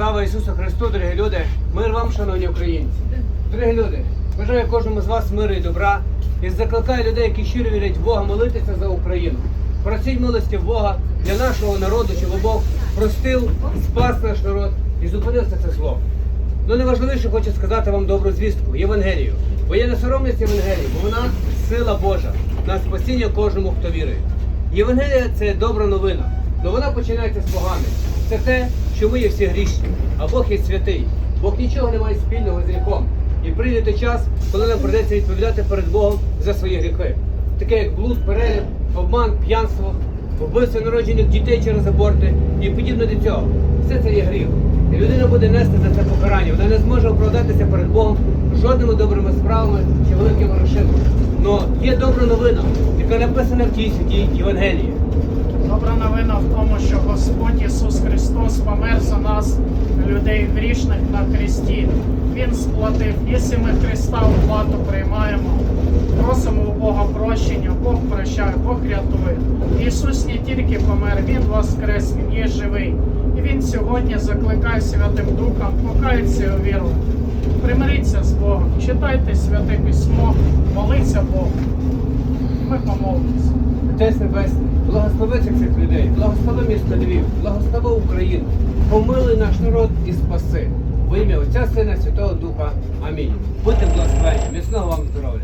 Слава Ісусу Христу, дорогі люди! Мир вам, шановні українці! Дорогі люди, бажаю кожному з вас миру і добра і закликаю людей, які щиро вірять в Бога, молитися за Україну. Просіть милості Бога для нашого народу, щоб Бог простив, спас наш народ і зупинився це зло. Ну найважливіше хочу сказати вам добру звістку, Євангелію. Бо я не соромлюсь Євангелії, бо вона сила Божа на спасіння кожному, хто вірує. Євангелія це добра новина, але вона починається з погани. Це те, що ми є всі грішні, а Бог є святий. Бог нічого не має спільного з гріхом. І прийде той час, коли нам прийдеться відповідати перед Богом за свої гріхи. Таке як блуд, переліп, обман, п'янство, вбивство народжених дітей через аборти і подібне до цього. Все це є гріх. І людина буде нести за це покарання. Вона не зможе оправдатися перед Богом жодними добрими справами чи великими грошима. Но є добра новина, яка написана в тій святій Євангелії. Добра новина в тому, що Господь Ісус Христос помер за нас, людей грішних на хресті. Він сплатив. Якщо ми Христа у плату приймаємо, просимо у Бога прощення, Бог прощає, Бог рятує. Ісус не тільки помер, Він воскрес, Він є живий. І Він сьогодні закликає Святим Духом, покається у віру. Примиріться з Богом, читайте святе письмо, моліться Богу. Ми помолимося. Отець Небесний, благослови цих людей, благослови місто Львів, благослови Україну, помилуй наш народ і спаси. Во ім'я Отця Сина Святого Духа. Амінь. Будьте благословені, міцного вам здоров'я.